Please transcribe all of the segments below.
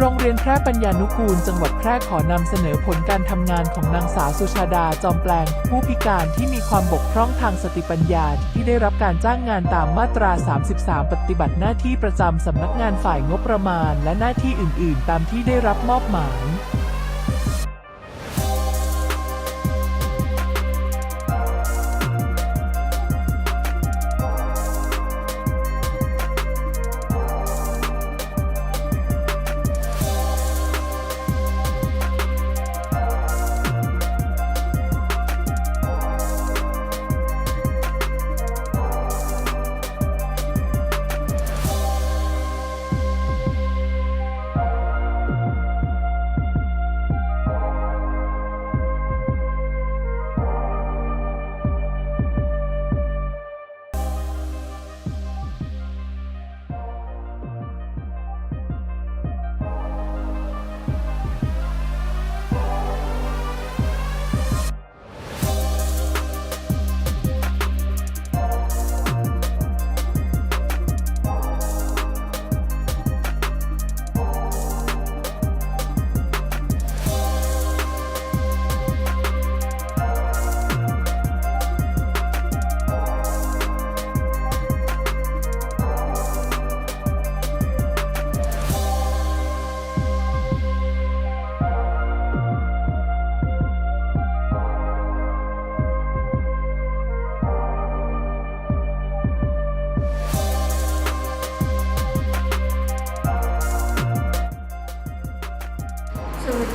โรงเรียนแพร่ปัญญานุกูล จังหวัดแพร่ขอนำเสนอผลการทำงานของนางสาวสุชาดาจอมแปลง ผู้พิการที่มีความบกพร่องทางสติปัญญา ที่ได้รับการจ้างงานตามมาตรา 33 ปฏิบัติหน้าที่ประจำสำนักงานฝ่ายงบประมาณ และหน้าที่อื่น ๆ ตามที่ได้รับมอบหมาย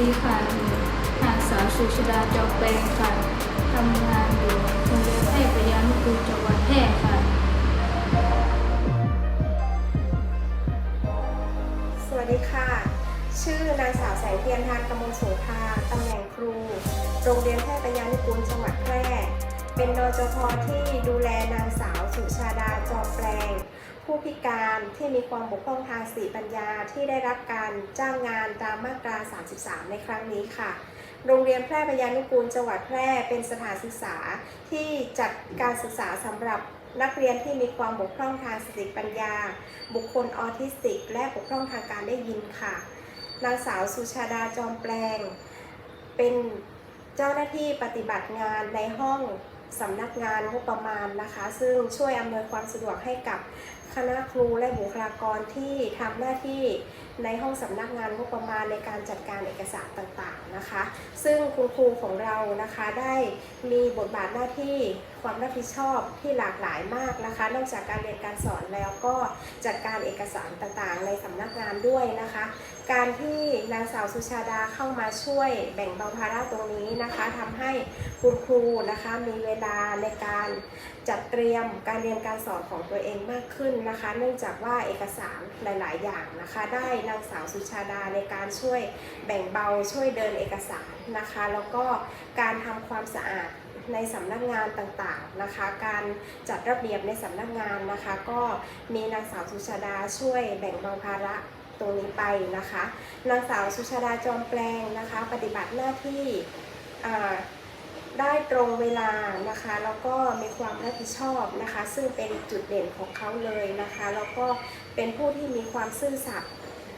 ดีค่ะนางสาวสุชดาจอแปลงค่ะทำงานอยู่โรงเรียนแพทย์พยานุกูลจังหวัดแพร่ค่ะ สวัสดีค่ะ ชื่อนางสาวแสงเทียนทานกมลโสภาตำแหน่งครู โรงเรียนแพทย์ปัญญานุกูลจังหวัดแพร่ เป็นนจพที่ดูแลนางสาวสุชาดาจอแปลง ผู้พิการที่มีความบกพร่องทางสติปัญญาที่ได้รับการจ้างงานตามมาตรา 33 ในครั้งนี้ค่ะ โรงเรียนแพร่พยานุกูลจังหวัดแพร่เป็นสถานศึกษาที่จัดการศึกษาสำหรับนักเรียนที่มีความบกพร่องทางสติปัญญา บุคคลออทิสติก และบกพร่องทางการได้ยินค่ะ นางสาวสุชาดาจอมแปลง เป็นเจ้าหน้าที่ปฏิบัติงานในห้องสำนักงานงบประมาณนะคะ ซึ่งช่วยอำนวยความสะดวกให้กับ คณะครูและบุคลากรที่ทำหน้าที่ ในห้องสำนักงานงบประมาณในการจัดการเอกสารต่างๆนะคะ ซึ่งคุณครูของเรานะคะได้มีบทบาทหน้าที่ความรับผิดชอบที่หลากหลายมากนะคะ นอกจากการเรียนการสอนแล้วก็จัดการเอกสารต่างๆ ในสำนักงานด้วยนะคะ การที่นางสาวสุชาดาเข้ามาช่วยแบ่งเบาภาระตรงนี้นะคะทำให้คุณครูนะคะมีเวลาในการจัดเตรียมการเรียนการสอนของตัวเองมากขึ้นนะคะ เนื่องจากว่าเอกสารหลาย ๆ อย่างนะคะได้นางสาวสุชาดาในการช่วยแบ่งเบาช่วยเดินเอกสารนะคะ แล้วก็การทำความสะอาดในสำนักงานต่างๆนะคะ การจัดระเบียบในสำนักงานนะคะ ก็มีนางสาวสุชาดาช่วยแบ่งเบาภาระตรงนี้ไปนะคะ นางสาวสุชาดาจอมแปลงนะคะ ปฏิบัติหน้าที่ได้ตรงเวลานะคะ แล้วก็มีความรับผิดชอบนะคะ ซึ่งเป็นจุดเด่นของเขาเลยนะคะ แล้วก็เป็นผู้ที่มีความซื่อสัตย์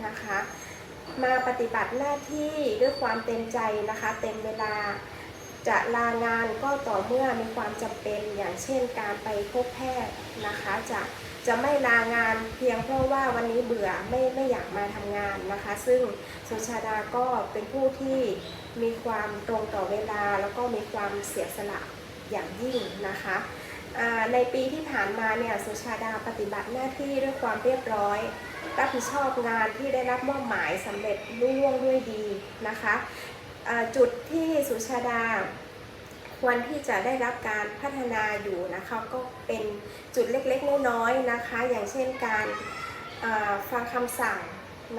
นะคะ มาปฏิบัติหน้าที่ด้วยความเต็มใจนะคะ เต็มเวลาจะลางานก็ต่อเมื่อมีความจำเป็นอย่างเช่นการไปพบแพทย์นะคะ จะจะไม่ลางานเพียงเพราะว่าวันนี้เบื่อไม่ไม่อยากมาทำงานนะคะ ซึ่งสุชาดาก็เป็นผู้ที่มีความตรงต่อเวลา แล้วก็มีความเสียสละอย่างยิ่งนะคะในปีที่ผ่านมาเนี่ยสุชาดาปฏิบัติหน้าที่ด้วยความเรียบร้อย รับผิดชอบงานที่ได้รับมอบหมายสำเร็จรุ่งด้วยดีนะคะจุดที่สุชาดาควรที่จะได้รับการพัฒนาอยู่นะคะก็เป็นจุดเล็กๆน้อยๆนะคะ อย่างเช่นการฟังคำสั่ง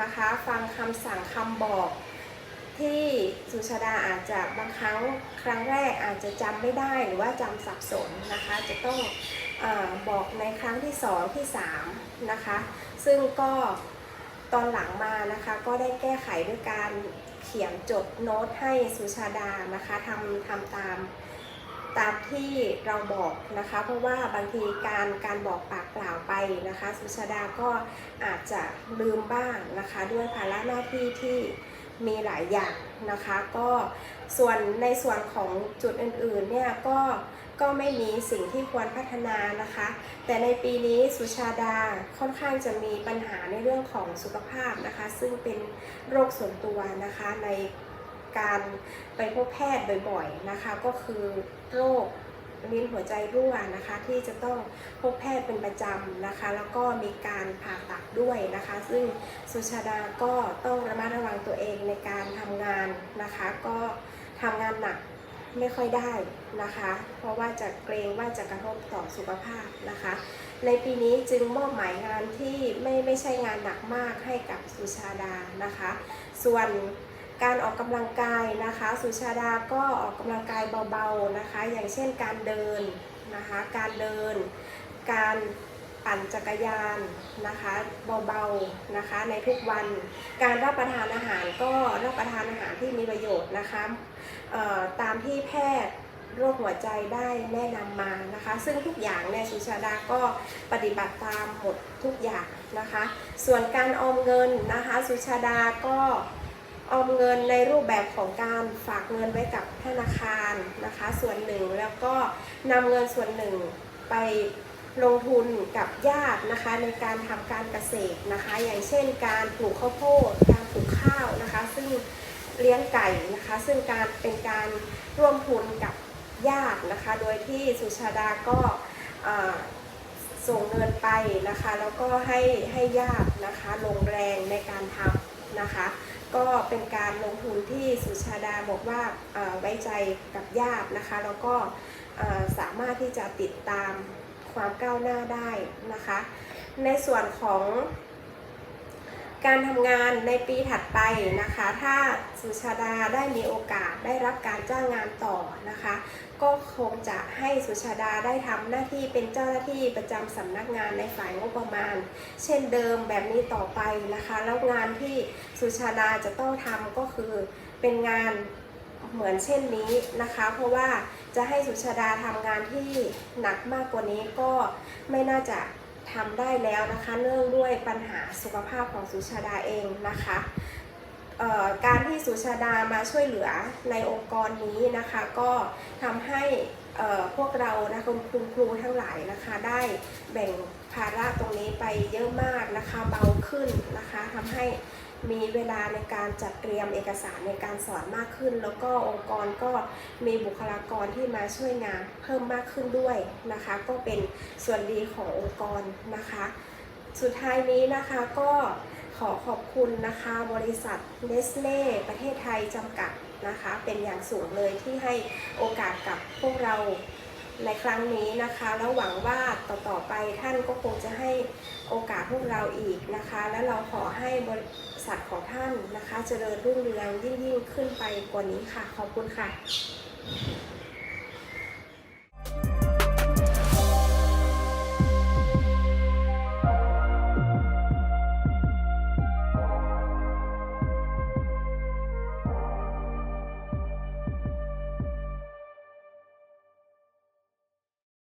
นะคะฟังคำสั่งคำบอกที่สุชาดาอาจจะบางครั้งครั้งแรกอาจจะจำไม่ได้หรือว่าจำสับสนนะคะ จะต้อง อบอกในครั้งที่สองที่สามนะคะ ซึ่งก็ตอนหลังมานะคะ ก็ได้แก้ไขด้วยการเขียนจดโน้ตให้สุชาดานะคะทำทำตามตามที่เราบอกนะคะ เพราะว่าบางทีการการบอกปากเปล่าไปนะคะ สุชาดาก็อาจจะลืมบ้างนะคะ ด้วยภาระหน้าที่ที่มีหลายอย่างนะคะ ก็ส่วนในส่วนของจุดอื่นๆเนี่ยก็ ก็ไม่มีสิ่งที่ควรพัฒนานะคะ แต่ในปีนี้สุชาดาค่อนข้างจะมีปัญหาในเรื่องของสุขภาพนะคะ ซึ่งเป็นโรคส่วนตัวนะคะในการไปพบแพทย์บ่อยๆนะคะ ก็คือโรคลิ้นหัวใจรั่วนะคะ ที่จะต้องพบแพทย์เป็นประจำนะคะ แล้วก็มีการผ่าตัดด้วยนะคะ ซึ่งสุชาดาก็ต้องระมัดระวังตัวเองในการทำงานนะคะ ก็ทำงานหนัก ไม่ค่อยได้นะคะ เพราะว่าจะเกรงว่าจะกระทบต่อสุขภาพนะคะ ในปีนี้จึงมอบหมายงานที่ไม่ไม่ใช่งานหนักมากให้กับสุชาดานะคะ ส่วนการออกกำลังกายนะคะ สุชาดาก็ออกกำลังกายเบาๆนะคะ อย่างเช่นการเดินนะคะ การเดิน การ ปั่นจักรยานนะคะเบาๆนะคะในทุกวัน การรับประทานอาหารก็รับประทานอาหารที่มีประโยชน์นะคะตามที่แพทย์โรคหัวใจได้แนะนำมานะคะ ซึ่งทุกอย่างเนี่ยสุชาดาก็ปฏิบัติตามหมดทุกอย่างนะคะ ส่วนการออมเงินนะคะสุชาดาก็ออมเงินในรูปแบบของการฝากเงินไว้กับธนาคารนะคะ ส่วนหนึ่งแล้วก็นำเงินส่วนหนึ่งไป ลงทุนกับญาตินะคะในการทำการเกษตรนะคะ อย่างเช่น การปลูกข้าวโพดการปลูกข้าวนะคะ ซึ่งเลี้ยงไก่นะคะ ซึ่งการเป็นการร่วมทุนกับญาตินะคะ โดยที่สุชาดาก็ส่งเงินไปนะคะ แล้วก็ให้ให้ญาตินะคะลงแรงในการทำนะคะ ก็เป็นการลงทุนที่สุชาดาบอกว่าไว้ใจกับญาตินะคะ แล้วก็สามารถที่จะติดตาม ความก้าวหน้าได้นะคะ ในส่วนของการทำงานในปีถัดไปนะคะ ถ้าสุชาดาได้มีโอกาสได้รับการจ้างงานต่อนะคะ ก็คงจะให้สุชาดาได้ทำหน้าที่เป็นเจ้าหน้าที่ประจำสำนักงานในฝ่ายงบประมาณ เช่นเดิมแบบนี้ต่อไปนะคะ แล้วงานที่สุชาดาจะต้องทำก็คือเป็นงาน เหมือนเช่นนี้นะคะ เพราะว่าจะให้สุชาดาทำงานที่หนักมากกว่านี้ก็ไม่น่าจะทำได้แล้วนะคะ เนื่องด้วยปัญหาสุขภาพของสุชาดาเองนะคะการที่สุชาดามาช่วยเหลือในองค์กรนี้นะคะ ก็ทำให้พวกเรานะคุณคุณครูทั้งหลายนะคะ ได้แบ่งภาระตรงนี้ไปเยอะมากนะคะเบาขึ้นนะคะทำให้ มีเวลาในการจัดเตรียมเอกสารในการสอนมากขึ้น แล้วก็องค์กรก็มีบุคลากรที่มาช่วยงานเพิ่มมากขึ้นด้วยนะคะ ก็เป็นส่วนดีขององค์กรนะคะ สุดท้ายนี้นะคะก็ขอขอบคุณนะคะบริษัทเนสเล่ประเทศไทยจำกัดนะคะ เป็นอย่างสูงเลยที่ให้โอกาสกับพวกเราในครั้งนี้นะคะ แล้วหวังว่าต่อๆไปท่านก็คงจะให้โอกาสพวกเราอีกนะคะ และเราขอให้ บริษัทของท่านนะคะ เจริญรุ่งเรืองยิ่งยิ่งๆขึ้นไปกว่านี้ค่ะ ขอบคุณค่ะ